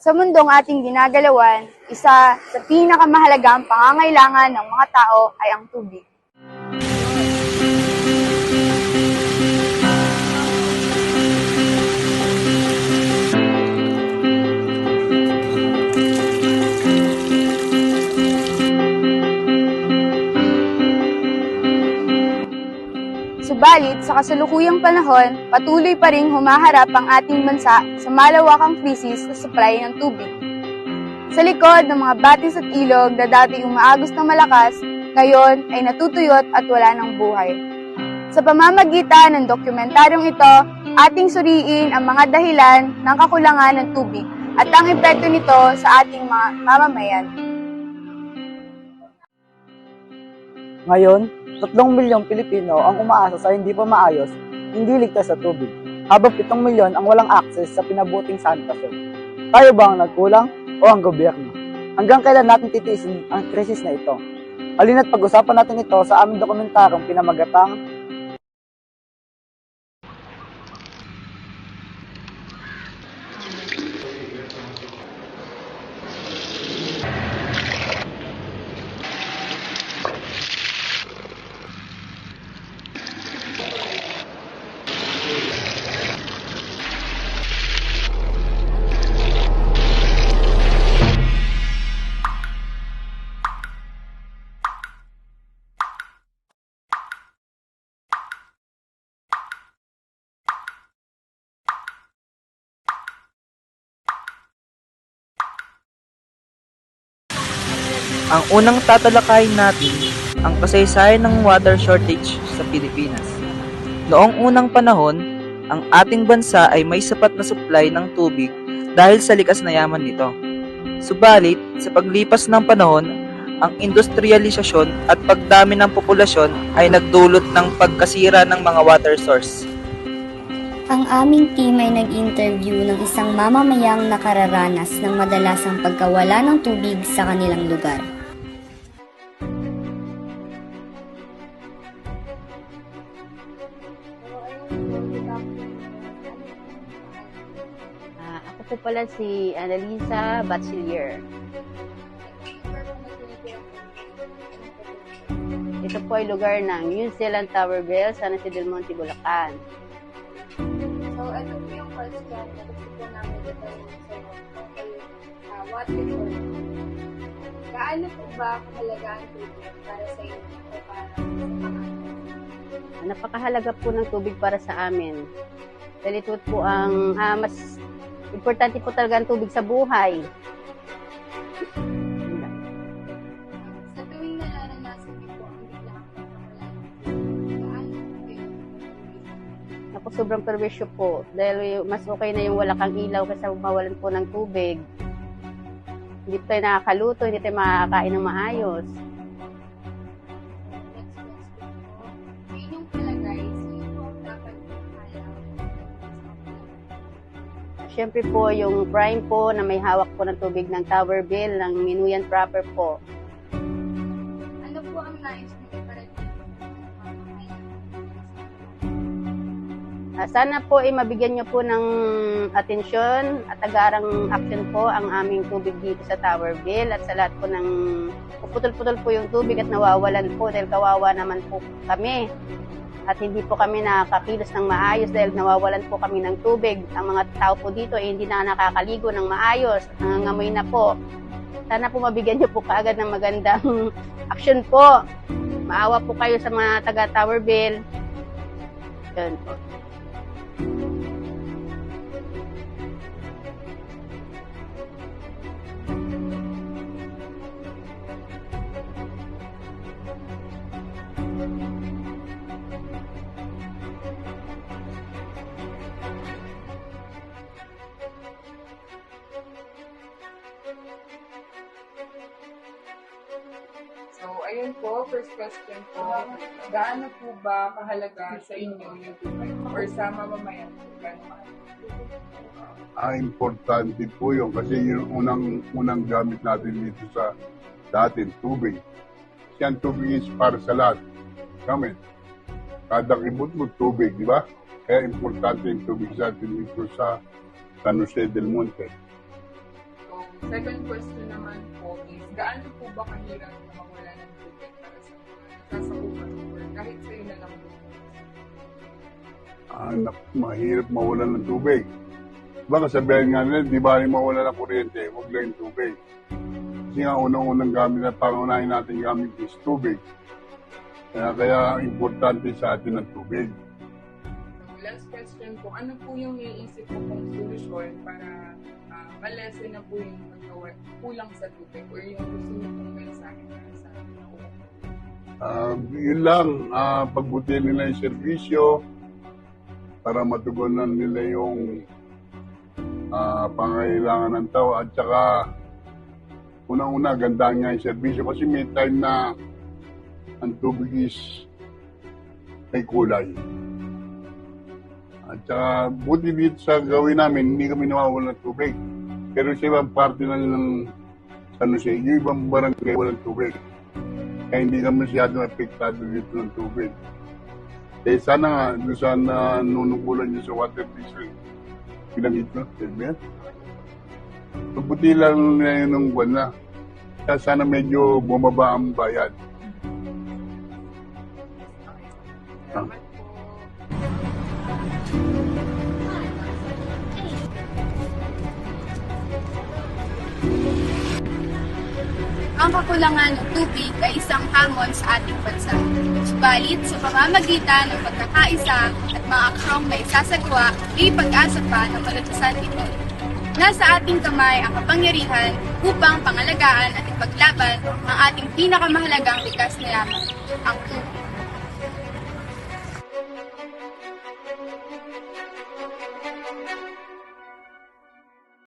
Sa mundong ating ginagalawan, isa sa pinakamahalagang pangangailangan ng mga tao ay ang tubig. Sa kasalukuyang panahon, patuloy pa rin humaharap ang ating bansa sa malawakang krisis sa supply ng tubig. Sa likod ng mga batis at ilog na dati umaagos ng malakas, ngayon ay natutuyot at wala ng buhay. Sa pamamagitan ng dokumentaryong ito, ating suriin ang mga dahilan ng kakulangan ng tubig at ang epekto nito sa ating mga mamamayan. Ngayon, 3 milyong Pilipino ang umaasa sa hindi pa maayos, hindi ligtas sa tubig, habang 7 milyon ang walang access sa pinabuting sanitasyon. Tayo ba ang nagkulang o ang gobyerno? Hanggang kailan natin titiisin ang krisis na ito? Halina't pag-usapan natin ito sa aming dokumentaryong pinamagatang Ang unang tatalakayin natin ang kasaysayan ng water shortage sa Pilipinas. Noong unang panahon, ang ating bansa ay may sapat na supply ng tubig dahil sa likas na yaman nito. Subalit, sa paglipas ng panahon, ang industrialisasyon at pagdami ng populasyon ay nagdulot ng pagkasira ng mga water source. Ang aming team ay nag-interview ng isang mamamayang nakararanas ng madalasang pagkawala ng tubig sa kanilang lugar. Ah, ako po pala si Annalisa Bachelier. Ito po ay lugar ng New Zealand Tower Bell, San Jose del Monte, Bulacan. Ito po yung question na gusto ko namin detayin sa uh, water shortage. Gaano po ba kahalaga ang tubig para sa inyo o para sa Napakahalaga po ng tubig para sa amin. Dahil po ang ah, mas importante po talaga ang tubig sa buhay. Sobrang perwisyo po. Dahil mas okay na yung wala kang ilaw kaysa mawalan po ng tubig. Hindi tayo nakakaluto, hindi tayo makakain ng maayos. Siyempre po, yung prime po na may hawak po ng tubig ng Tower Bill, ng Minuyan proper po. Ano po ang nais Ah, sana po ay mabigyan nyo po ng atensyon at agarang action po ang aming tubig dito sa Tower Bill at sa lahat po ng puputol-putol po yung tubig at nawawalan po dahil kawawa naman po kami. At hindi po kami nakakakilos ng maayos dahil nawawalan po kami ng tubig. Ang mga tao po dito ay hindi na nakakaligo ng maayos, nangangamoy na po. Sana po mabigyan nyo po kaagad ng magandang action po. Maawa po kayo sa mga taga Tower Bill. Yun po. Ayun po, first question po. Gaano po ba kahalaga sa inyo yung tubig? Or sa mamamayan po? Gaano ang importante po yun kasi yung unang unang gamit natin dito sa datin, tubig. Kasi ang tubig is para sa lahat. Kami. Kada kibot mo tubig, di ba? Kaya importante yung tubig sa atin dito sa San Jose del Monte. Second question naman po is, gaano po ba kahirap na mawala ng tubig para sa mga nasasakupan or kahit sa'yo na lang po? Ah, nak- mahirap mawalan ng tubig. Baka sabihin nga nila, di ba rin mawala ng kuryente, huwag lang yung tubig. Kasi nga unang-unang gamit na pangunahin natin gamit is tubig. Kaya, kaya importante sa atin ang tubig. Last question po, ano po yung iisip ko pong solusyon para uh, malesen na po yung kulang sa tubig or yung gusto niyo pong mensahe para sa ating nauupo? Ah, yun lang, ah, pagbutihin nila yung serbisyo para matugunan nila yung ah, pangailangan ng tao at saka unang-una gandaan nga yung serbisyo kasi may time na ang tubig is may kulay. At saka buti dito sa gawin namin, hindi kami nawawalan ng tubig. Pero sa ibang parte na ng ano siya, yung ibang barangay walang tubig kaya hindi kami masyadong apektado dito ng tubig. Eh sana nga, doon sa nanunukulan niyo sa water district, pinangit ko, sabi yan. Mabuti lang na yun ng buwan na. Kaya sana medyo bumaba ang bayad. Salamat Ang kakulangan ng tubig ay isang hamon sa ating bansa. Subalit sa pamamagitan ng pagkakaisa at mga aksyong may sasagawa, may pag-asa pa na malutasan ito. Nasa ating kamay ang kapangyarihan upang pangalagaan at ipaglaban ang ating pinakamahalagang likas na yaman, ang tubig.